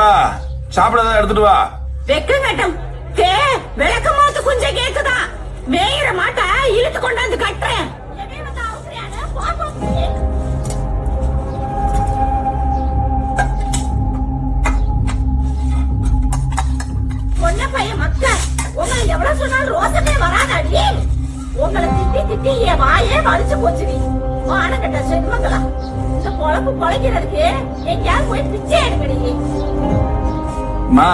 ஏப்பா சாப்பிடறதா எடுத்துட்டு வா. வெக்க மா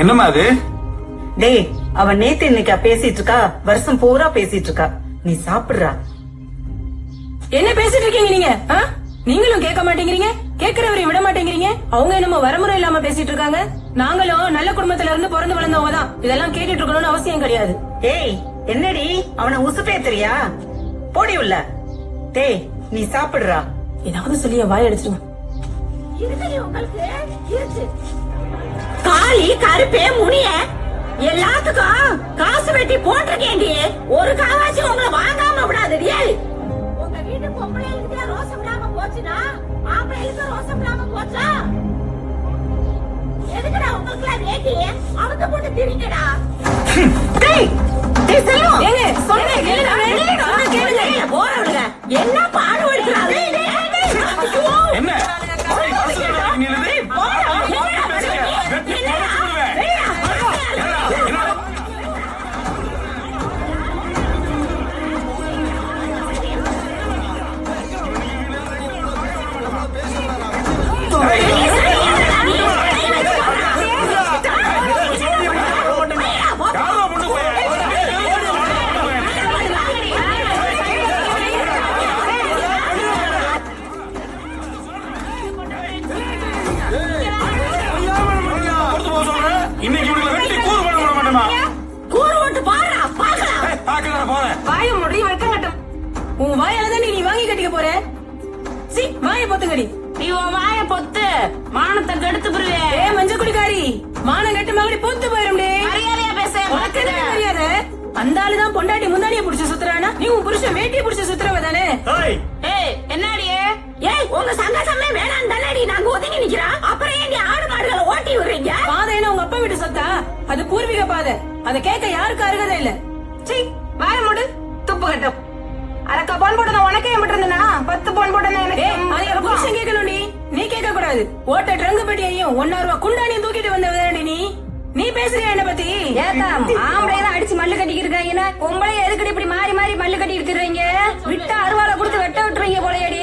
என்னம்மா அது? டேய் அவன் நேத்து இன்னைக்கா பேசிட்டு இருக்கா வருஷம் பூரா பேசிட்டு இருக்கா நீ சாப்பிடுறா. என்ன பேசிட்டு இருக்கீங்க நீங்க? நீங்களும் கேட்க மாட்டேங்கிறீங்க? கேக்குறவரை விட மாட்டேங்கிறீங்க? அவங்க என்னமோ வரமுறை இல்லாம பேசிட்டு இருக்காங்க நாங்களும் நல்ல குடும்பத்துல இருந்து பிறந்து வளர்ந்தவங்க தான். இதெல்லாம் கேட்டுட்டு இருக்கணும்னு அவசியம் கிடையாது. டேய் என்னடி? அவனை உசுப்பேத்துறியா போடி உள்ள. டேய் நீ சாப்பிடுறா. ஏதாவது சொல்லி என் வாய் அடிச்சிருங்க இருக்குடி உங்களுக்கு? இருக்கு. காளி கருப்பே முனிய எல்லாத்துக்கும் காசு வெட்டி போட்டிருக்கேன்டி. ஒரு காவாச்சி உங்களை வாங்காம விடாதடி உங்க வீட்டு பொம்பளைகளுக்கு ரோசம் இல்லாம போச்சுன்னா ஆம்பளைகளுக்கு ரோசம் இல்லாம போச்சா? எதுக்குடா உங்களுக்கு வேட்டி? அவங்க போட்டு திரிங்கடா. டேய் அந்த ஆளுதான் பொண்டாட்டி முந்தானிய புடிச்சு சுத்துறானா? நீ உன் புருஷன் வேட்டிய புடிச்சு சுத்துறவ தானே ஏய் என்னடியே? ஏய் உங்க சங்கசமே வேணாம் தானடி. நாங்க ஒதுங்கி நிக்கிறோம். அப்புறம் ஏன் நீ ஆடு மாடுகளை ஓட்டி விடுறீங்க? பாதைன்னு உங்க அப்பா வீட்டு சொத்தா? அது பூர்வீக பாதை. அதை கேட்க யாருக்கு அருகதை இல்ல. சீ வாய மூடு. துப்பு கட்டும் அரக்கா பான் போட்டத உனக்கே ஏன் இருந்தனா பத்து பான் போட்டன எனக்கு. புருஷன் கேட்கணும் நீ நீ கேட்க கூடாது ஓட்ட ட்ரங்கு பெட்டியையும் ஒன்னா ரூபா குண்டானியும் தூக்கிட்டு வந்தவதானடி நீ? நீ பேசுறியா என்ன பத்தி? ஏத்தா ஆம்பளை தான் அடிச்சு மல்லு கட்டிக்கிட்டு இருக்காங்க பொம்பளை எதுக்கடி இப்படி மாறி மாறி மல்லு கட்டிட்டு இருக்கீங்க விட்டா அருவாளை கொடுத்து வெட்ட விட்டுறீங்க போலையடி.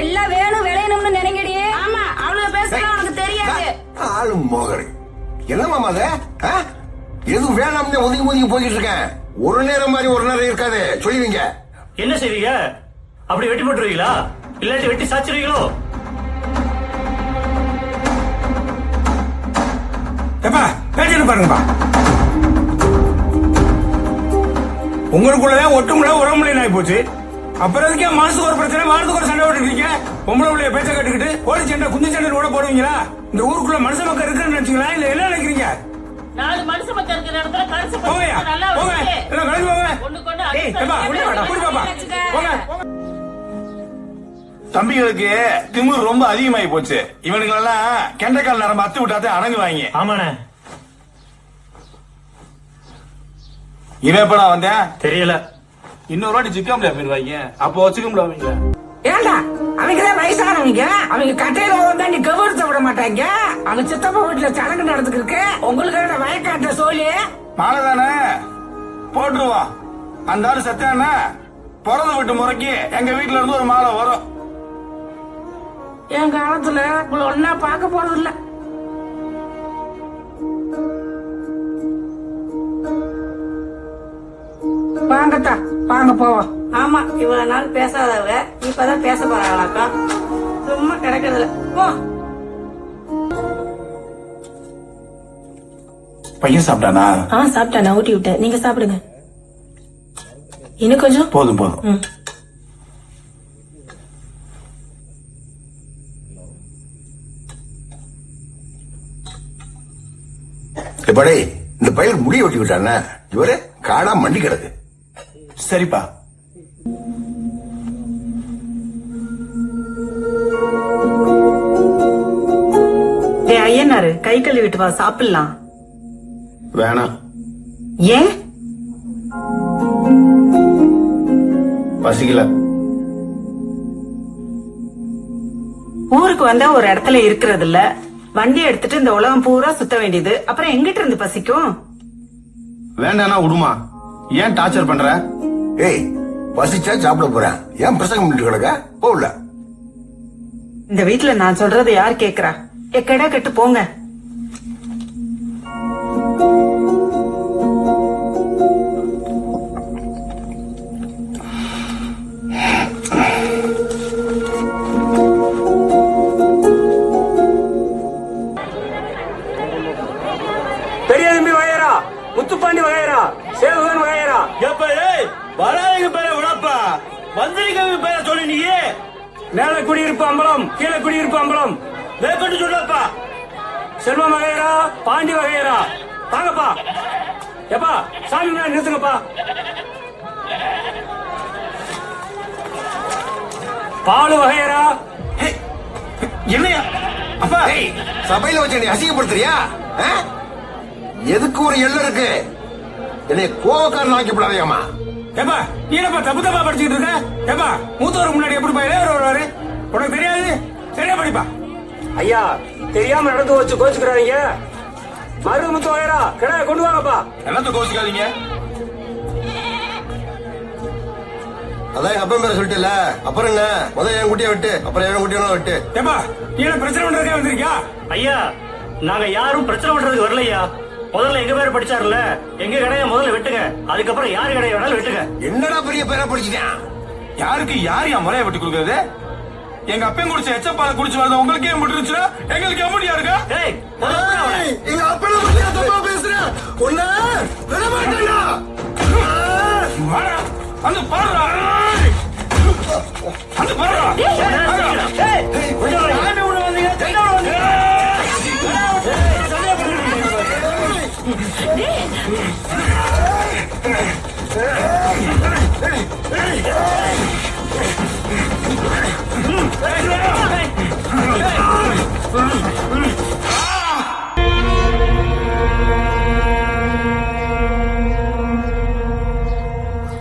எல்லாம் வேணும் விளையணும்னு நினைங்கடி. ஆமா அவ்வளவு பேசலாம் உனக்கு தெரியாது. ஆளு மோகரி. என்ன மாமா அது? எதுவும் வேணாம்னு ஒதுங்கி ஒதுங்கி போய்கிட்டு இருக்கேன் ஒரு நேரம் மாதிரி ஒரு நேரம் இருக்காது. சொல்லுவீங்க. என்ன செய்வீங்க? அப்படி வெட்டி போட்டுருவீங்களா? இல்லாட்டி வெட்டி சாச்சிருவீங்களோ? பேச்சுன்னு பாருங்கப்பா. உங்களுக்குள்ளதான் ஒட்டுமுறை உறமுறை ஆகி போச்சு அப்புறம் எதுக்கே மாசத்துக்கு ஒரு பிரச்சனை வாரத்துக்கு ஒரு சண்டை போட்டுருக்கீங்க பொம்பளை பிள்ளைய பேச்ச கட்டுக்கிட்டு கோழி சண்டை குஞ்சு சண்டை கூட போடுவீங்களா? இந்த ஊருக்குள்ள மனுஷ மக்கள் இருக்குன்னு நினைச்சீங்களா? இல்ல என்ன நினைக்கிறீங்க? நாலு மனுஷ மக்கள் இருக்கிற இடத்துல கடைசி போங்கய்யா நல்லா போங்க. எல்லாம் கலந்து போங்க. ஒண்ணு கொண்டு ஏய் ஏப்பா உள்ள வாடா குடி பாப்பா போங்க. தம்பிகளுக்கு திமிரு ரொம்ப அதிகமாகி போச்சு. இவனுங்க எல்லாம் கெண்டைக்கால் நரம்பு அத்து விட்டாதே அடங்குவாங்க ஆமாண்ணே. இவன் எப்படா வந்தேன்? தெரியல. இன்னொரு வாட்டி சிக்கம்ல போயிருவாங்க? அப்போ வச்சுக்கம்ல அவங்க ஏண்டா? அவங்க தான் வயசானவங்க. அவங்க கட்டையில வந்தா நீ கவர்த்த விட மாட்டாங்க. அவங்க சித்தப்பா வீட்டுல சடங்கு நடந்துருக்கு உங்களுக்கு வயக்காட்ட சொல்லி மாலை தானே? போட்டுருவோம் அந்த ஆளு சத்தானா பிறந்த வீட்டு முறைக்கு எங்க வீட்டுல இருந்து ஒரு மாலை வரும். என் காலத்துல உங்களை ஒன்னா பார்க்க போறது இல்ல வாங்கத்தா. வாங்க போவோம் ஆமா இவ்வளவு நாள் பேசாதவங்க. இப்பதான் பேச போறாங்களாக்கா. சும்மா கிடக்கிறதுல. போ. பையன் சாப்பிட்டானா? ஆ சாப்பிட்டா நான் ஊட்டி விட்டேன். நீங்க சாப்பிடுங்க. இன்னும் கொஞ்சம்? போதும் போதும். ம். எப்படே இந்த பையன் முடி வெட்டி விட்டானே இவரு காடா மண்டி கிடக்கு. சரிப்பா. ஐயனாரு கை கழுவிட்டு வா சாப்பிடலாம். வேணாம் ஏன் பசிக்கல. ஊருக்கு வந்தா ஒரு இடத்துல இருக்கிறது இல்ல வண்டி எடுத்துட்டு இந்த உலகம் பூரா சுத்த வேண்டியது. அப்புறம் எங்கிட்ட இருந்து பசிக்கும்? வேண்டானா விடுமா ஏன் டார்ச்சர் பண்ற? ஏய் பசிச்சா சாப்பிட போறேன். ஏன் பிரசங்கம் பண்ணிட்டு கிடக்க? போகல. இந்த வீட்டுல நான் சொல்றதை யார் கேக்குறா? எக்கடா கெட்டு போங்க. மேல குடியிருப்பு அம்பலம் கீழே குடியிருப்பு அம்பலம். மேற்கொண்டு சொல்லப்பா செல்வம் வகையரா பாண்டி வகையரா வாங்கப்பா. எப்பா சாமி முன்னாடி நிறுத்துங்கப்பா. பாலு வகையரா என்னையா? அப்பா. சபையில வச்சு நீ அசிங்கப்படுத்துறியா? எதுக்கு ஒரு எல்லை இருக்கு? என்னை கோவக்காரன் ஆக்கிப்படாதையாமா ஏப்பா நீ என்னப்பா தப்பு தப்பா படிச்சுட்டு இருக்க? ஏப்பா மூத்தவருக்கு முன்னாடி எப்படி இளையவர் வருவாரு? உனக்கு தெரியாது? சரியா படிப்பா? ஐயா தெரியாம நடந்து வச்சு கோச்சுக்கிறாங்க மருது முத்து வகையரா கிடாய கொண்டு வாங்கப்பா. என்னத்த கோச்சிக்காதீங்க? அதான் எங்க அப்பா பேர சொல்லிட்டல அப்புறம் என்ன? முதல்ல என் குட்டியை விட்டு அப்புறம் என் குட்டியை விட்டு. ஏப்பா நீ பிரச்சனை பண்றதுக்கே வந்திருக்கியா? ஐயா நாங்க யாரும் பிரச்சனை பண்றதுக்கு வரலையா? முதல்ல எங்க பேர் படிச்சாருல எங்க கடைய முதல்ல வெட்டுங்க. அதுக்கப்புறம் யாரு கடைய வேணாலும் வெட்டுங்க. என்னடா பெரிய பேரா படிச்சிட்டேன் யாருக்கு யார் என் முறைய வெட்டி கொடுக்கறது? எங்க அப்பன் குடிச்ச எச்சப்பால குடிச்சு வரத உங்களுக்கு ஏன் முடிஞ்சுன்னா எங்களுக்கு விடுடா அவனை. எங்க அப்பனை பத்தி தப்பா பேசுறேன். உன்ன விட மாட்டேன்டா. வாடா, வந்து பாருடா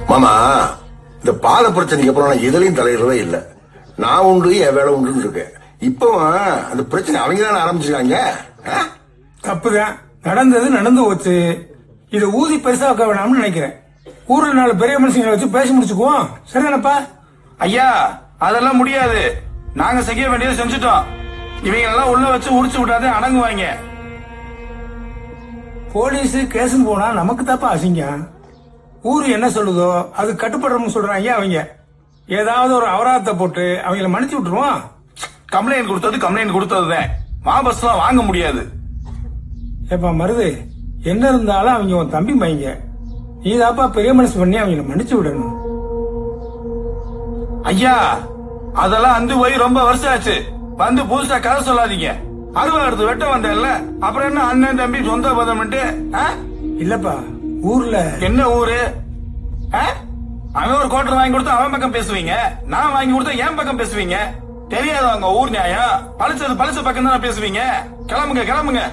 மாமா இந்த பால பிரச்சனைக்கு அப்புறம் நான் எதுலையும் தலையிடவே இல்ல. நான் உண்டு என் வேலை உண்டுன்னு இருக்கேன் இப்போ அந்த பிரச்சனை அவங்க தானே ஆரம்பிச்சிருக்காங்க தப்புதான். நடந்தது நடந்து போச்சு. இதை ஊதி பெருசா வைக்க வேணாம்னு நினைக்கிறேன். ஊர்ல நாலு பெரிய மனுஷங்களை வச்சு பேசி முடிச்சுக்குவோம். சரிதானப்பா? ஐயா அதெல்லாம் முடியாது. நாங்க செய்ய வேண்டியதை செஞ்சுட்டோம். இவங்க எல்லாம் உள்ள வச்சு உடிச்சு விட்டாதே அடங்குவாங்க. போலீஸ் கேஸ்னு போனா நமக்கு தப்பா அசிங்கம். ஊரு என்ன சொல்லுதோ அது கட்டுப்படுறோம்னு சொல்றாங்க அவங்க. ஏதாவது ஒரு அபராதத்தை போட்டு அவங்கள மன்னிச்சு விட்டுருவோம். கம்ப்ளைண்ட் கொடுத்தது கம்ப்ளைண்ட் கொடுத்ததுதான். வாபஸ் எல்லாம் வாங்க முடியாது. ஏப்பா மருது என்ன இருந்தாலும் அவங்க உன் தம்பி பையங்க நீ தாப்பா பெரிய மனசு பண்ணி அவங்கள மன்னிச்சு விடணும். ஐயா அதெல்லாம் அந்து போய் ரொம்ப வருஷம் ஆச்சு. வந்து புதுசா கதை சொல்லாதீங்க. அருவா எடுத்து வெட்ட வந்தேன்ல அப்புறம் என்ன அண்ணன் தம்பி சொந்த பதம்ட்டு? இல்லப்பா ஊர்ல. என்ன ஊரு? அவன் ஒரு கோட்டர் வாங்கி கொடுத்தா அவன் பக்கம் பேசுவீங்க? நான் வாங்கி கொடுத்தா என் பக்கம் பேசுவீங்க? தெரியாதவங்க ஊர் நியாயம். பழிச்சது பழிச்ச பக்கம் தானே பேசுவீங்க? கிளம்புங்க கிளம்புங்க.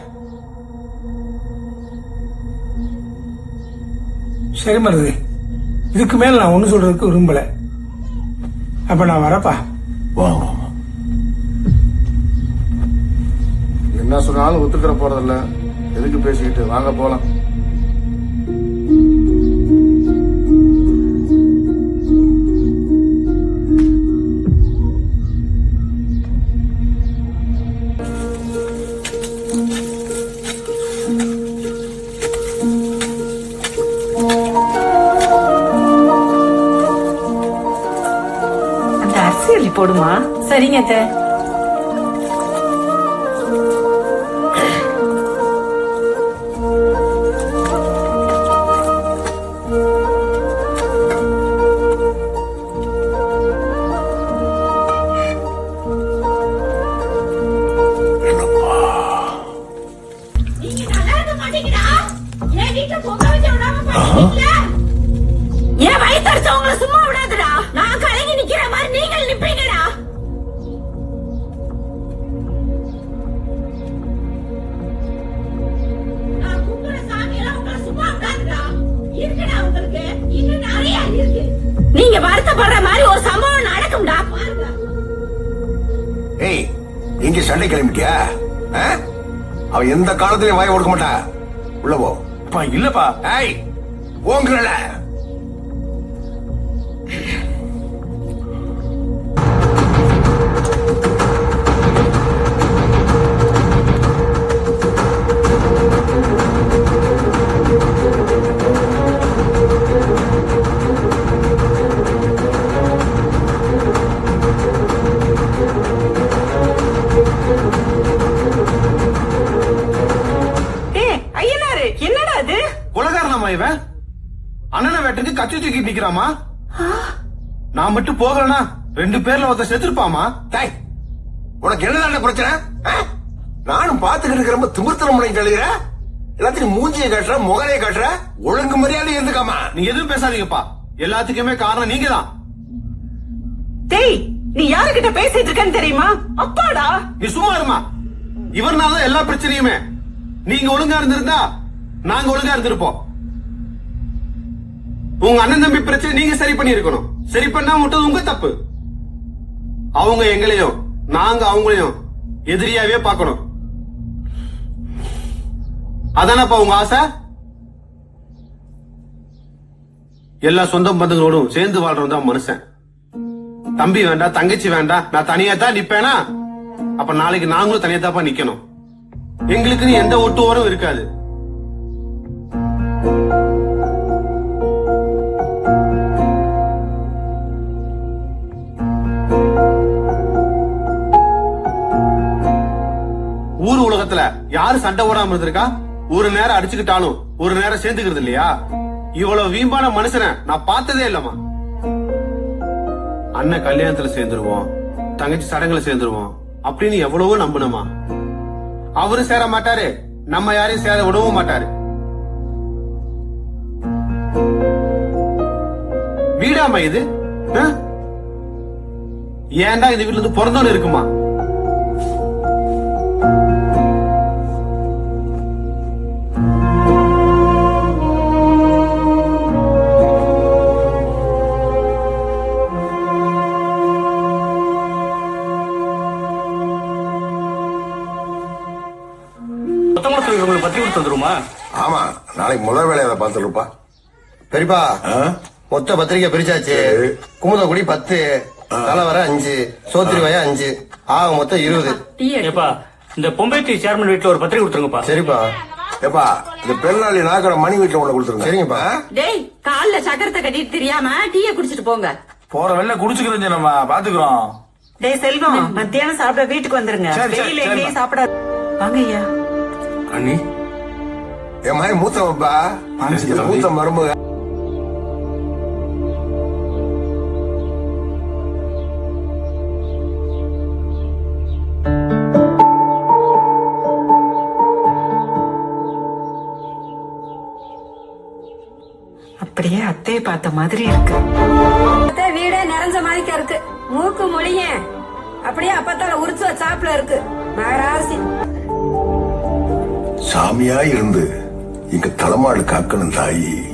சரி மருது இதுக்கு மேல நான் ஒண்ணு சொல்றதுக்கு விரும்பல. அப்ப நான் வரப்பா. வாங்க என்ன சொன்னாலும் ஒத்துக்கிற போறதில்ல. எதுக்கு பேசிக்கிட்டு? வாங்க போலாம். போடுமா? சரிங்க அத்தை. சண்டை கிளம்பிட்டியா? அவ எந்த காலத்திலயும் வாய கொடுக்க மாட்டா. உள்ள போ. இல்லப்பா. ஏய் ஓங்குறல. கொலகாரனாமா இவன்? அண்ணனை வேட்டுக்கு கத்தி தூக்கி நிக்கிறாமா? நான் மட்டும் போகலனா ரெண்டு பேர்ல ஒருத்தர் செத்துருப்பாமா? டேய் உனக்கு என்னதான பிரச்சனை? நானும் பாத்துக்கிட்டு இருக்கிறப்ப திமிர்த்தனம் பண்ணி கழுகிற எல்லாத்தையும் மூஞ்சியை காட்டுற முகரையை காட்டுற? ஒழுங்கு மரியாதை இருந்துக்காமா? நீங்க எதுவும் பேசாதீங்கப்பா. எல்லாத்துக்குமே காரணம் நீங்க தான் டேய் நீ யாருகிட்ட பேசிட்டு இருக்கன்னு தெரியுமா? அப்பாடா. நீ சும்மா இருமா. இவர்னால எல்லா பிரச்சனையுமே. நீங்க ஒழுங்கா இருந்திருந்தா நாங்க ஒழுங்கா இருந்திருப்போம். உங்க அண்ணன் தம்பி பிரச்சனை நீங்க சரி பண்ணி இருக்கணும் சரி பண்ணா விட்டது உங்க தப்பு. அவங்க எங்களையும் நாங்க அவங்களையும் எதிரியாவே பார்க்கணும். அதானப்பா உங்க ஆசை? எல்லா சொந்த பந்தங்களோடும் சேர்ந்து வாழ்றவன் தான் மனுஷன். தம்பி வேண்டாம் தங்கச்சி வேண்டாம் நான் தனியா தான் நிப்பேனா? அப்ப நாளைக்கு நாங்களும் தனியா தான் நிக்கணும் எங்களுக்குன்னு எந்த ஒட்டு ஓரம் இருக்காது. யாரு சண்டை ஓடாம இருந்திருக்கா? ஒரு நேரம் அடிச்சுக்கிட்டாலும் ஒரு நேரம் சேர்ந்துக்கிறது இல்லையா? இவ்வளவு வீம்பான மனுஷனை நான் பார்த்ததே இல்லம்மா. அண்ணன் கல்யாணத்துல சேர்ந்துருவோம். தங்கச்சி சடங்குல சேர்ந்துருவோம். அப்படின்னு எவ்வளவோ நம்பணுமா அவரும் சேர மாட்டாரு. நம்ம யாரையும் சேர விடவும் மாட்டாரு. வீடாமா இது? ஏன்டா இந்த வீட்டுல இருந்து பிறந்தோன்னு இருக்குமா? ஆமா நாளைக்கு முதல் வேலையை அதை பார்த்துருப்பா. பெரியப்பா மொத்த பத்திரிக்கை பிரிச்சாச்சு. குமுதக்குடி பத்து தலைவர அஞ்சு சோத்திரி வய அஞ்சு ஆக மொத்தம் இருபது. ஏப்பா இந்த பொம்பேத்தி சேர்மன் வீட்டுல ஒரு பத்திரிக்கை கொடுத்துருங்கப்பா. சரிப்பா. ஏப்பா இந்த பெருநாளி நாக்கிற மணி வீட்டுல உள்ள கொடுத்துருங்க. சரிங்கப்பா. டேய் கால்ல சக்கரத்தை கட்டிட்டு தெரியாம டீய குடிச்சிட்டு போங்க. போற வெளில குடிச்சுக்கிறோம் நம்ம பாத்துக்கிறோம். டேய் செல்வம் மத்தியானம் சாப்பிட வீட்டுக்கு வந்துருங்க. வெளியில. எங்கேயும் சாப்பிட வாங்க ஐயா. அண்ணி. என் மாதிரி தம்பி. மூத்த மருமக அப்படியே அத்தையை பார்த்த மாதிரி இருக்கு. பார்த்தா வீடே நிறைஞ்ச மாதிரிக்கா இருக்கு. மூக்கு மொழிய அப்படியே அப்பத்தால உரிச்சு சாப்பில இருக்கு. மகராசி சாமியா இருந்து எங்க தலைமாடு காக்கணும் தாயி.